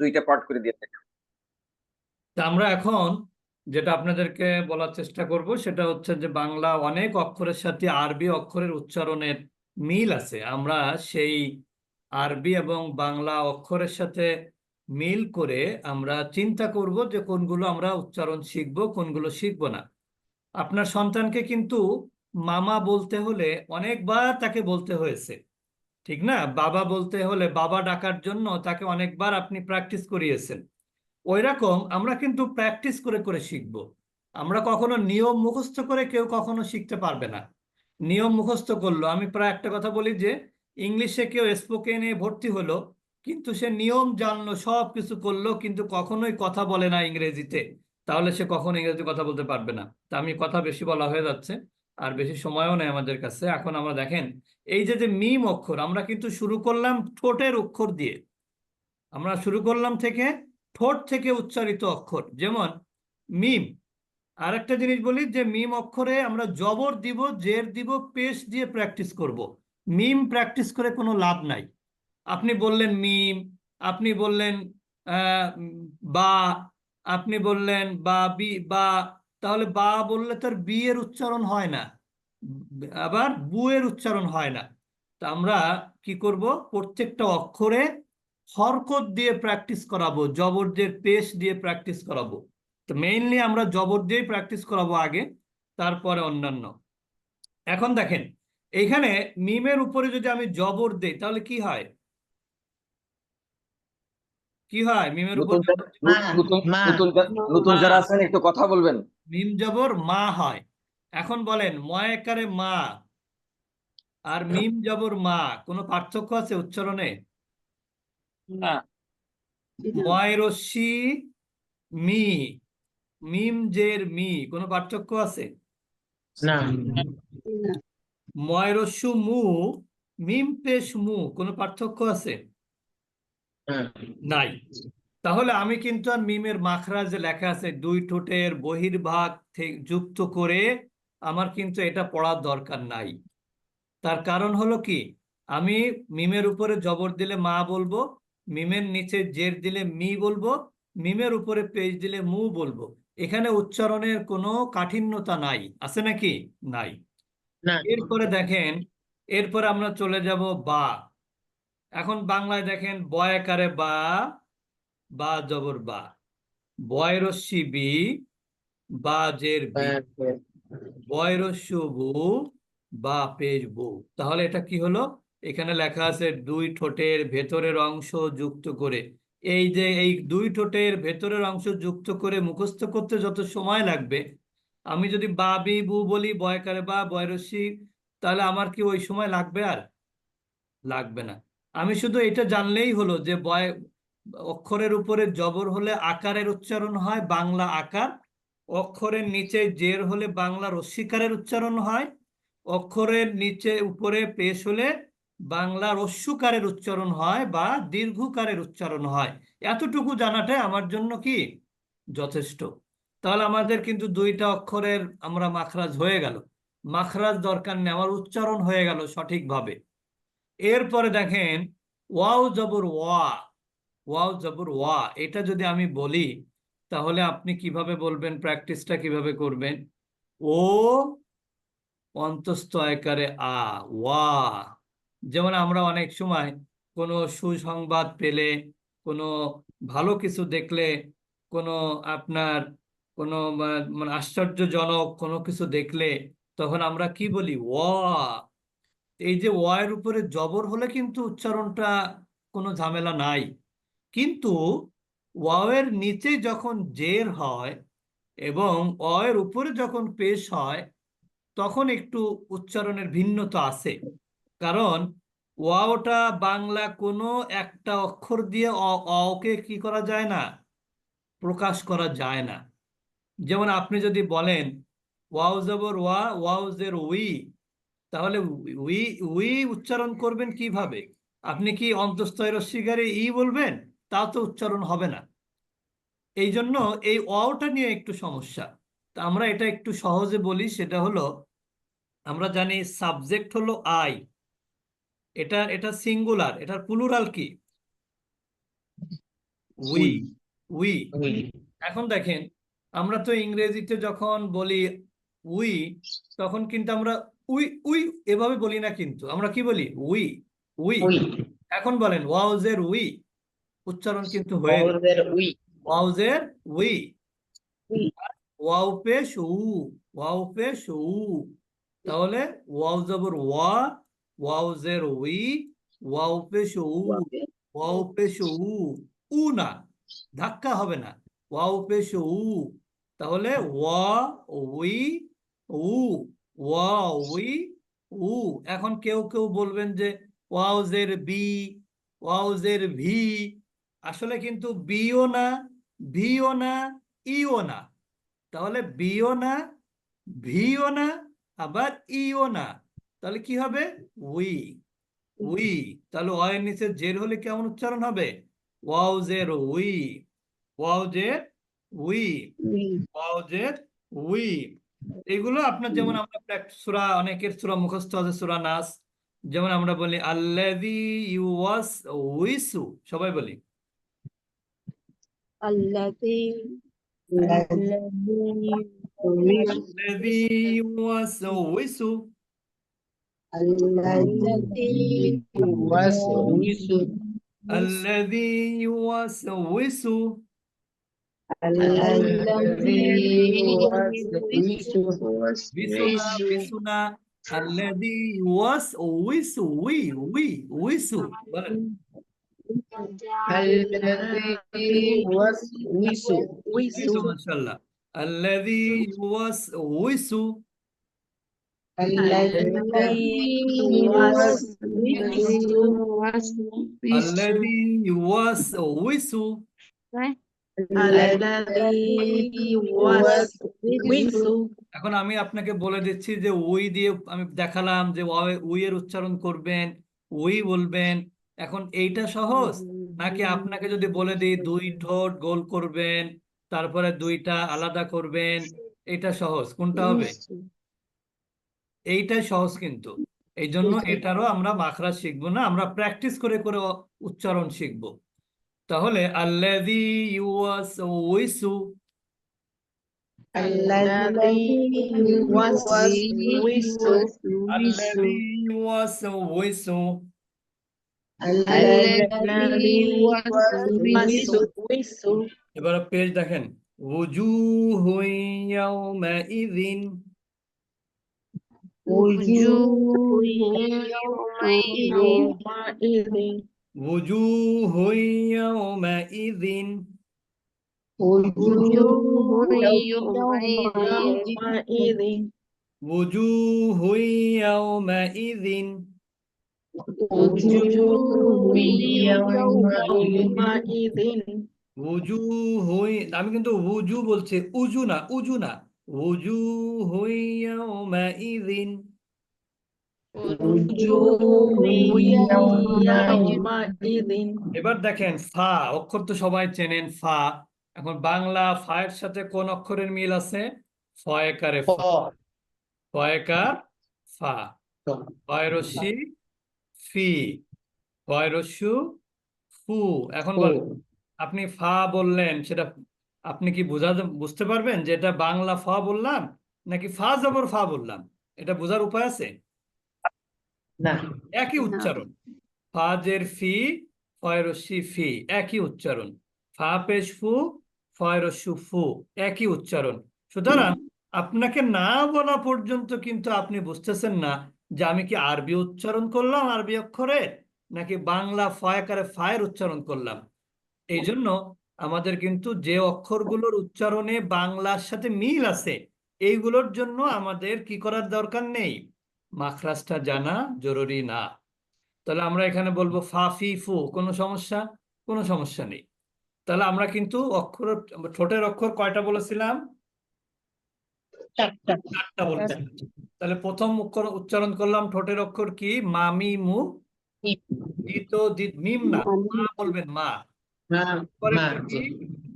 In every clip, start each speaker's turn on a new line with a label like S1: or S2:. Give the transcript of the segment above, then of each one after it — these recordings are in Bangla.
S1: দুইটা পার্ট করে দিয়ে থাকি।
S2: আমরা এখন যেটা আপনাদেরকে বলার চেষ্টা করব, সেটা হচ্ছে যে বাংলা অনেক অক্ষরের সাথে আরবি অক্ষরের উচ্চারণের মিল আছে। আমরা সেই আরবি এবং বাংলা অক্ষরের সাথে মিল করে আমরা চিন্তা করব যে কোনগুলো আমরা উচ্চারণ শিখব, কোনগুলো শিখব না। আপনার সন্তানকে কিন্তু মামা বলতে হলে অনেকবার তাকে বলতে হয়েছে। ঠিক না? বাবা বলতে হলে বাবা ডাকার জন্য তাকে অনেকবার আপনি প্র্যাকটিস করিয়েছেন। ওই রকম আমরা কিন্তু প্র্যাকটিস করে করে শিখব। আমরা কখনো নিয়ম মুখস্থ করে কেউ কখনো শিখতে পারবে না। নিয়ম মুখস্থ করল। আমি প্রায় একটা কথা বলি যে, ইংলিশে কেউ স্পোকেনে ভর্তি হলো, কিন্তু সে নিয়ম জানলো, সব কিছু করল, কিন্তু কখনোই কথা বলে না ইংরেজিতে। তাহলে সে কখনো ইংরেজি কথা বলতে পারবে না। তা আমি কথা বেশি বলা হয়ে যাচ্ছে। আর বেশি সময়ও নেই আমাদের কাছে। এখন আমরা দেখেন, এই যে যে, মিম অক্ষর, আমরা কিন্তু শুরু করলাম ঠোঁটের অক্ষর দিয়ে। আমরা শুরু করলাম থেকে ঠোঁট থেকে উচ্চারিত অক্ষর, যেমন মিম। আর একটা জিনিস বলি যে, মিম অক্ষরে আমরা জবর দিব, জের দিব পেশ দিয়ে প্র্যাকটিস করব। মিম প্র্যাকটিস করে কোনো লাভ নাই। আপনি বললেন মিম, আপনি বললেন বা, আপনি বললেন বা, বি, বা তাহলে বা বললে তার বি এর উচ্চারণ হয় না, আবার বু এর উচ্চারণ হয় না। তা আমরা কি করব? প্রত্যেকটা অক্ষরে হরকত দিয়ে প্র্যাকটিস করাবো, জবর দিয়ে পেশ দিয়ে প্র্যাকটিস করাবো। তো মেইনলি আমরা জবর দিয়েই প্র্যাকটিস করাবো আগে, তারপরে অন্যান্য। এখন দেখেন, এইখানে মিমের উপরে যদি আমি জবর দেই, তাহলে কি হয়? কি হয়? মিমের উপর
S1: নতুন যারা- আছেন একটু কথা বলবেন।
S2: মিম জবর মা হয়। এখন বলেন ময়াকারে মা আর মিম জবর মা কোনো পার্থক্য আছে উচ্চারণে?
S1: না।
S2: মি মিম জের মি কোনো পার্থক্য আছে?
S3: না।
S2: ময়রস্যু মু মিম পেশ মু কোনো পার্থক্য আছে?
S3: হ্যাঁ।
S2: নাই। তাহলে আমি কিন্তু আর মিমের মাখরা যে লেখা আছে দুই ঠোঁটের বহির্ভাগ থেকে যুক্ত করে আমার কিন্তু এটা পড়ার দরকার নাই। তার কারণ হলো কি? আমি মিমের উপরে জবর দিলে মা বলব মিমের নিচে জের দিলে মি বলব মিমের উপরে পেজ দিলে মু বলব। এখানে উচ্চারণের কোনো কাঠিন্যতা নাই। আছে নাকি? নাই। এরপরে দেখেন এরপরে আমরা চলে যাব বা। এখন বাংলায় দেখেন বয়াকারে বা বা জবর বা। বয়রস্যি বি বা জের বি। বয়রস্যু বু বা পেজ বু। তাহলে এটা কি হলো? এখানে লেখা আছে দুই ঠোঁটের ভেতরের অংশ যুক্ত করে। এই যে এই দুই ঠোঁটের ভেতরের অংশ যুক্ত করে মুখস্থ করতে যত সময় লাগবে আমি যদি বা বি বু বলি বয়কারে বা বয়রস্যি তাহলে আমার কি ওই সময় লাগবে আর? লাগবে না। আমি শুধু এটা জানলেই হলো যে বয়, অক্ষরের উপরে জবর হলে আকারের উচ্চারণ হয়, বাংলা আকার। অক্ষরের নিচে জের হলে বাংলা রস্বীকারের উচ্চারণ হয়। অক্ষরের নিচে উপরে পেশ হলে বাংলা রস্যুকারের উচ্চারণ হয় বা দীর্ঘকারের উচ্চারণ হয়। এতটুকু জানাটাই আমার জন্য কি যথেষ্ট? তাহলে আমাদের কিন্তু দুইটা অক্ষরের আমরা মাখরাজ হয়ে গেল। মাখরাজ দরকার নেই আমার উচ্চারণ হয়ে গেল সঠিকভাবে। এরপরে দেখেন, ওয়াও জবর ওয়া, ওয়াও জবর ওয়া, এটা যদি আমি বলি, তাহলে আপনি কীভাবে বলবেন, প্র্যাকটিসটা কীভাবে করবেন? ও অন্তস্থ আকারে আ, ওয়া। যেমন আমরা অনেক সময় কোনো সুসংবাদ পেলে, কোনো ভালো কিছু দেখলে, কোনো আপনার কোনো মানে আশ্চর্যজনক কোনো কিছু দেখলে, তখন আমরা কি বলি? ওয়া। এই যে ওয়ের উপরে জবর হলে কিন্তু উচ্চারণটা কোনো ঝামেলা নাই। কিন্তু ওয়ের নিচে যখন জের হয় এবং অয়ের উপরে যখন পেশ হয়, তখন একটু উচ্চারণের ভিন্নতা আছে। কারণ ওয়াওটা বাংলা কোনো একটা অক্ষর দিয়ে অকে কি করা যায় না, প্রকাশ করা যায় না। যেমন আপনি যদি বলেন, ওয়াও জবর ওয়া, ওয়াও জের উই তাহলে উই উই উচ্চারণ করবেন কীভাবে? আপনি কি অন্তস্থয় রস্বীকারে ই বলবেন? তা তো উচ্চারণ হবে না। এই জন্য এই অটা নিয়ে একটু সমস্যা। তা আমরা এটা একটু সহজে বলি সেটা হলো আমরা জানি সাবজেক্ট হলো আই। এটা এটা সিঙ্গুলার এটার প্লুরাল কি? উই। উই। এখন দেখেন আমরা তো ইংরেজিতে যখন বলি উই তখন কিন্তু আমরা উই উই এভাবে বলি না কিন্তু। আমরা কি বলি? উই উই। এখন বলেন ওয়াউজের উই। উচ্চারণ কিন্তু হয়ে ওয়াউজের উই।
S3: উই।
S2: ওয়াও পেশ উ ওয়াও পেশ উ। তাহলে ওয়াও জবর ওয়া ওয়াউজের উই ওয়াও পেশ উ ওয়াও পেশ উ। উ। না ধাক্কা হবে না। ওয়াও পেশ উ তাহলে ওয়া উই উ। ওয়া উই উ এখন কেউ কেউ বলবেন যে ওয়াউজের বি ওয়াউজের ভি আসলে কিন্তু বিও না ভিও না ইও না। তাহলে বিও না ভিও না আবার ইও না। তাহলে কি হবে? উই উই। তাহলে অয়ের নিচে জের হলে কেমন উচ্চারণ হবে? ওয়াউজের উই ওয়াউজের উই ওয়াউজের উই। এগুলো আপনার যেমন আমরা সুরা অনেকের সুরা মুখস্থ আছে সুরা নাস। যেমন আমরা বলি আল্লাদি ইউয়াস উইসু। সবাই বলি।
S4: আল্লাদি
S2: আল্লাদি ইউয়াস
S4: উইসু।
S3: আল্লাদি
S2: ইউয়াস উইসু।
S4: Visuna.
S2: Alladhi was wisu. We. We. Wisu. Alladhi was
S3: wisu. Wisu.
S2: MashaAllah. Alladhi was wisu. الذي was وسوس এখন আমি আপনাকে বলে দিচ্ছি যে উই দিয়ে আমি দেখালাম যে উই এর উচ্চারণ করবেন উই বলবেন। এখন এইটা সহজ? নাকি আপনাকে যদি বলে দিই দুই ঠোঁট গোল করবেন তারপরে দুইটা আলাদা করবেন এটা সহজ? কোনটা হবে? এইটাই সহজ কিন্তু। এই জন্য এটারও আমরা মাখরা শিখব না আমরা প্র্যাকটিস করে করে উচ্চারণ শিখব। তাহলে আল্লাযী ইউওয়াসউইসু আল্লাযী ইউওয়াসউইসু এবার পেজ দেখেন। উজুহু ইয়াউমাইযিন উজুহু ইয়াউমাইযিন উজুহু ইয়াউমাইযিন উজুহু আমি কিন্তু উজু বলছি উজু না উজু না। উজুহু ইয়াউমাইযিন এবার দেখেন ফা অক্ষর তো সবাই চেনেন ফা। এখন বাংলা ফায়ের সাথে কোন অক্ষরের মিল আছে? ফয়কারে ফয়কার ফা। ফয়রসি ফি ফয়রসু ফু। এখন আপনি ফা বললেন সেটা আপনি কি বোঝা বুঝতে পারবেন যে এটা বাংলা ফা বললাম নাকি ফা জবর ফা বললাম? এটা বোঝার উপায় আছে?
S3: না।
S2: একই উচ্চারণ। ফাজের ফি ফয়রসি ফি একই উচ্চারণ। ফা পেশ ফু ফয়রসু ফু একই উচ্চারণ। সুতরাং আপনাকে না বলা পর্যন্ত কিন্তু আপনি বুঝতেছেন না যে আমি কি আরবি উচ্চারণ করলাম আরবি অক্ষরে নাকি বাংলা ফয়াকারে ফায়ের উচ্চারণ করলাম? এই জন্য আমাদের কিন্তু যে অক্ষরগুলোর উচ্চারণে বাংলার সাথে মিল আছে এইগুলোর জন্য আমাদের কি করার দরকার নেই? মাখরাজটা জানা জরুরি না। তাহলে আমরা এখানে বলব ফাফি ফু কোনো সমস্যা? কোনো সমস্যা নেই। তাহলে আমরা কিন্তু অক্ষর ঠোঁটের অক্ষর কয়টা বলেছিলাম?
S3: চারটা।
S2: চারটা বলেছিলাম। তাহলে প্রথম অক্ষর উচ্চারণ করলাম ঠোঁটের অক্ষর কি? মামি মু
S3: মিম।
S2: দ্বিতীয় মিম না? মা বলবেন মা। কি?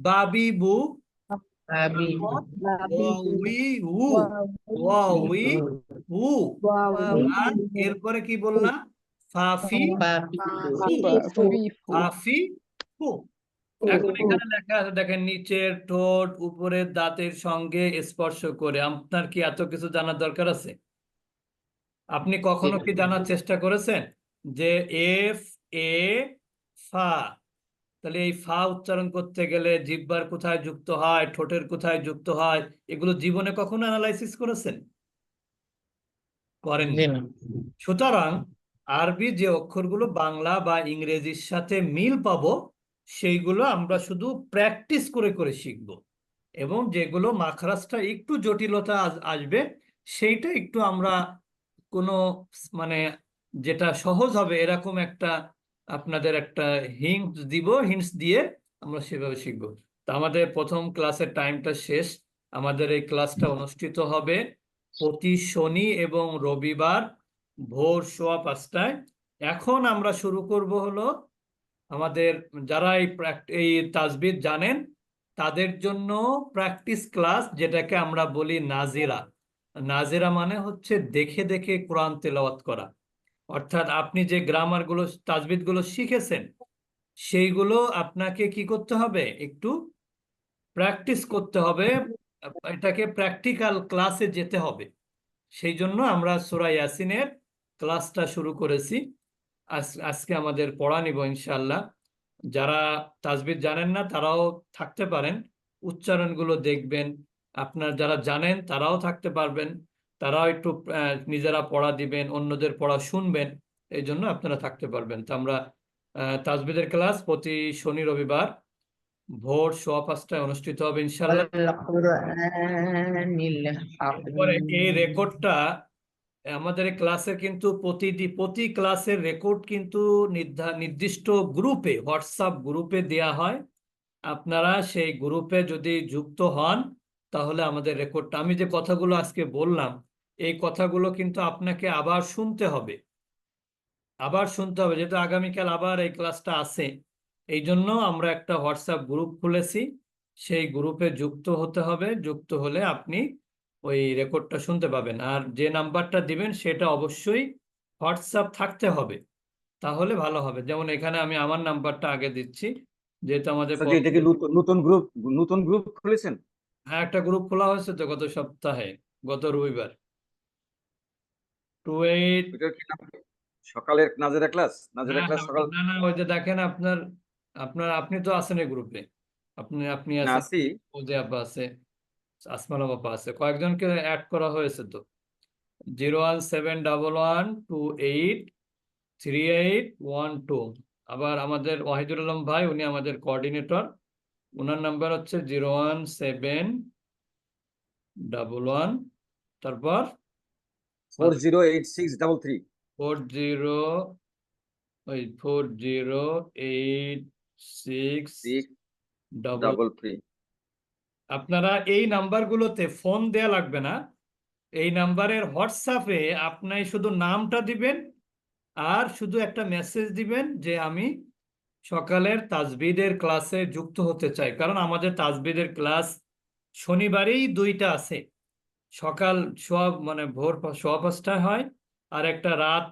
S2: বাবি বু? এরপরে কি বললাম ফাফি ফাফি এখন এখানে লেখা আছে দেখেন নিচের ঠোঁট উপরের দাঁতের সঙ্গে স্পর্শ করে। আপনার কি এত কিছু জানার দরকার আছে? আপনি কখনো কি জানার চেষ্টা করেছেন? যে এফ এ ফা। তাহলে এই ফা উচ্চারণ করতে গেলে জিহ্বার কোথায় যুক্ত হয় ঠোঁটের কোথায় যুক্ত হয় এগুলো জীবনে কখনো অ্যানালাইসিস করেছেন? করেন সুতরাং আরবি যে অক্ষরগুলো বাংলা বা ইংরেজির সাথে মিল পাবো সেইগুলো আমরা শুধু প্র্যাকটিস করে করে শিখব। এবং যেগুলো মাখরাজটা একটু জটিলতা আসবে সেইটা একটু আমরা কোনো মানে যেটা সহজ হবে এরকম একটা আপনাদের একটা হিন্ট দিব হিন্টস দিয়ে আমরা সেভাবে শিখব। তো আমাদের প্রথম ক্লাসের টাইমটা শেষ। আমাদের এই ক্লাসটা অনুষ্ঠিত হবে প্রতি শনি এবং রবিবার ভোর সোয়া পাঁচটায়। এখন আমরা শুরু করব হলো আমাদের যারা এই এই তাজবিদ জানেন, তাদের জন্য প্র্যাকটিস ক্লাস যেটাকে আমরা বলি নাজিরা। নাজিরা মানে হচ্ছে দেখে দেখে কোরআন তেলাওয়াত করা। অর্থাৎ আপনি যে গ্রামারগুলো, তাজবিদগুলো শিখেছেন, সেইগুলো আপনাকে কি করতে হবে? একটু প্র্যাকটিস করতে হবে। এটাকে প্র্যাকটিক্যাল ক্লাসে যেতে হবে। সেই জন্য আমরা সূরা ইয়াসিনের ক্লাসটা শুরু করেছি। আজ, আজকে আমাদের পড়া নিব ইনশাআল্লাহ। যারা তাজবিদ জানেন না, তারাও থাকতে পারেন। উচ্চারণগুলো দেখবেন। আপনার যারা জানেন, তারাও থাকতে পারবেন। তারাও একটু নিজেরা পড়া দিবেন, অন্যদের পড়া শুনবেন, এই জন্য আপনারা থাকতে পারবেন। তো আমরা তাজবিদের ক্লাস প্রতি শনি, রবিবার ভোর সোয়া পাঁচটায় অনুষ্ঠিত হবে ইনশাল্লাহ এই রেকর্ডটা, আমাদের ক্লাসের কিন্তু প্রতিটি প্রতি ক্লাসের রেকর্ড কিন্তু নির্দিষ্ট গ্রুপে, হোয়াটসঅ্যাপ গ্রুপে দেয়া হয়। আপনারা সেই গ্রুপে যদি যুক্ত হন, তাহলে আমাদের রেকর্ডটা, আমি যে কথাগুলো আজকে বললাম এই কথাগুলো কিন্তু আপনাকে আবার শুনতে হবে। আবার শুনতে হবে যেহেতু আগামীকাল আবার এই ক্লাসটা আছে এই জন্য আমরা একটা হোয়াটসঅ্যাপ গ্রুপ খুলেছি। সেই গ্রুপে যুক্ত হতে হবে যুক্ত হলে আপনি ওই রেকর্ডটা শুনতে পাবেন। আর যে নাম্বারটা দিবেন সেটা অবশ্যই হোয়াটসঅ্যাপ থাকতে হবে। তাহলে ভালো হবে। যেমন এখানে আমি আমার নাম্বারটা আগে দিচ্ছি যেহেতু আমাদের
S1: এটা কি নতুন- নতুন গ্রুপ নতুন গ্রুপ খুলেছেন?
S2: হ্যাঁ একটা গ্রুপ খোলা হয়েছে তো গত সপ্তাহে গত রবিবার।
S1: সকালের নাজেরা ক্লাস নাজেরা ক্লাস সকাল
S2: না না ওই যে দেখেন আপনার আপনার আপনি তো আছেন এই গ্রুপে আপনি আপনি আছেন।
S1: আছি।
S2: ওদে আব্বা আছে আসমাল বাবা আছে। কয়েকজনকে অ্যাড করা হয়েছে তো। Zero one seven double one two eight three eight one two. আবার আমাদের ওয়াহিদুল আলম ভাই উনি আমাদের কোঅর্ডিনেটর ওনার নাম্বার হচ্ছে zero one seven double one. তারপর
S1: four zero eight six double three
S2: four zero ওই four zero
S1: eight
S2: six
S1: double three
S2: আপনারা এই নাম্বারগুলোতে ফোন দেয়া লাগবে না। এই নাম্বারের হোয়াটসঅ্যাপে আপনি শুধু নামটা দিবেন আর শুধু একটা মেসেজ দিবেন যে আমি সকালের তাজবিদের ক্লাসে যুক্ত হতে চাই। কারণ আমাদের তাজবিদের ক্লাস শনিবারেই দুইটা আছে। সকাল সোয়া মানে ভোর সোয়া পাঁচটায় হয় আর একটা রাত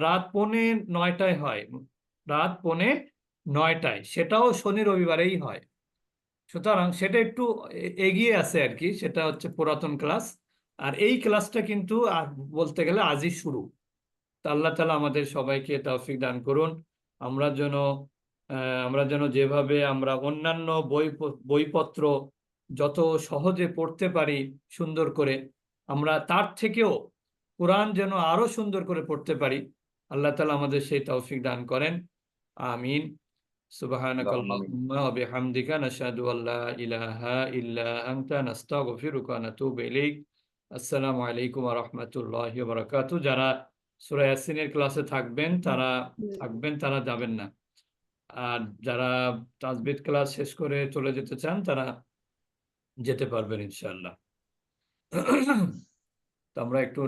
S2: রাত পৌনে নয়টায় হয়। রাত পৌনে নয়টায়। সেটাও শনি রবিবারেই হয়। সুতরাং সেটা একটু এগিয়ে আছে আর কি। সেটা হচ্ছে পুরাতন ক্লাস। আর এই ক্লাসটা কিন্তু বলতে গেলে আজই শুরু। তা আল্লাহ তালা আমাদের সবাইকে তৌফিক দান করুন। আমরা যেন আমরা যেন যেভাবে আমরা অন্যান্য বই, বইপত্র যত সহজে পড়তে পারি সুন্দর করে আমরা তার থেকেও কোরআন যেন আরো সুন্দর করে পড়তে পারি আল্লাহ তালা আমাদের সেই তৌফিক দান করেন আমিন سبحانك
S1: اللهم آمين.
S2: اللهم وبحمدك نشهد أن لا إله إلا أنت نستغفرك ونتوب إليك السلام عليكم ورحمة الله وبركاته যারা সূরা ইয়াসিনের ক্লাসে থাকবেন তারা থাকবেন তারা যাবেন না আর যারা তাজবিদ ক্লাস শেষ করে চলে যেতে চান তারা যেতে পারবেন ইনশাল্লাহ তো আমরা একটু